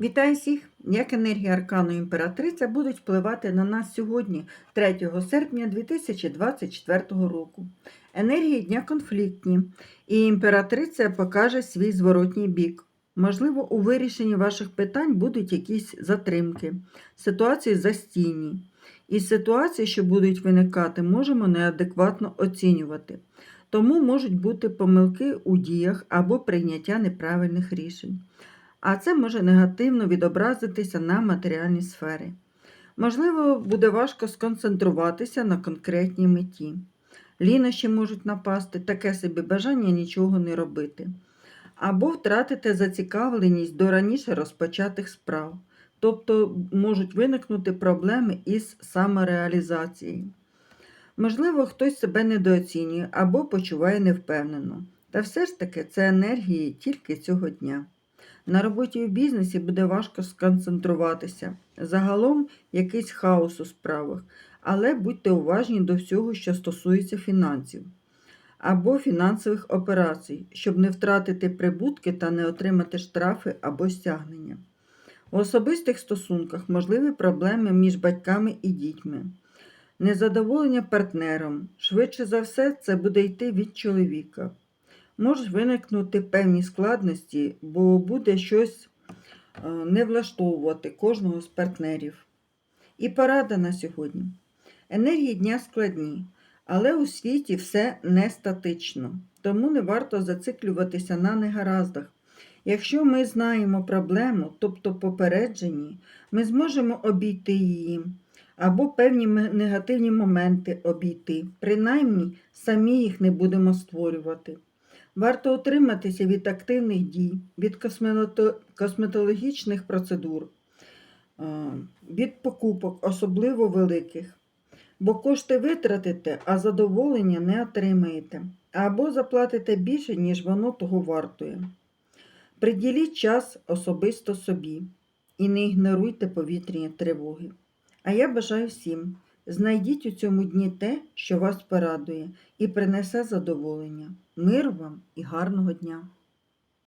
Вітаю всіх! Як енергія аркану імператриця будуть впливати на нас сьогодні, 3 серпня 2024 року. Енергії дня конфліктні, і імператриця покаже свій зворотній бік. Можливо, у вирішенні ваших питань будуть якісь затримки, ситуації застійні. І ситуації, що будуть виникати, можемо неадекватно оцінювати. Тому можуть бути помилки у діях або прийняття неправильних рішень а це може негативно відобразитися на матеріальній сфері. Можливо, буде важко сконцентруватися на конкретній меті. Лінощі можуть напасти, таке собі бажання нічого не робити. Або втратити зацікавленість до раніше розпочатих справ, тобто можуть виникнути проблеми із самореалізацією. Можливо, хтось себе недооцінює або почуває невпевнено. Та все ж таки це енергії тільки цього дня. На роботі в бізнесі буде важко сконцентруватися. Загалом якийсь хаос у справах, але будьте уважні до всього, що стосується фінансів або фінансових операцій, щоб не втратити прибутки та не отримати штрафи або стягнення. У особистих стосунках можливі проблеми між батьками і дітьми. Незадоволення партнером. Швидше за все, це буде йти від чоловіка можуть виникнути певні складності, бо буде щось е, не влаштовувати кожного з партнерів. І порада на сьогодні. Енергії дня складні, але у світі все не статично, тому не варто зациклюватися на негараздах. Якщо ми знаємо проблему, тобто попереджені, ми зможемо обійти її або певні негативні моменти обійти, принаймні самі їх не будемо створювати. Варто утриматися від активних дій, від косметологічних процедур, від покупок, особливо великих. Бо кошти витратите, а задоволення не отримаєте, або заплатите більше, ніж воно того вартує. Приділіть час особисто собі і не ігноруйте повітряні тривоги. А я бажаю всім. Знайдіть у цьому дні те, що вас порадує, і принесе задоволення. Мир вам і гарного дня!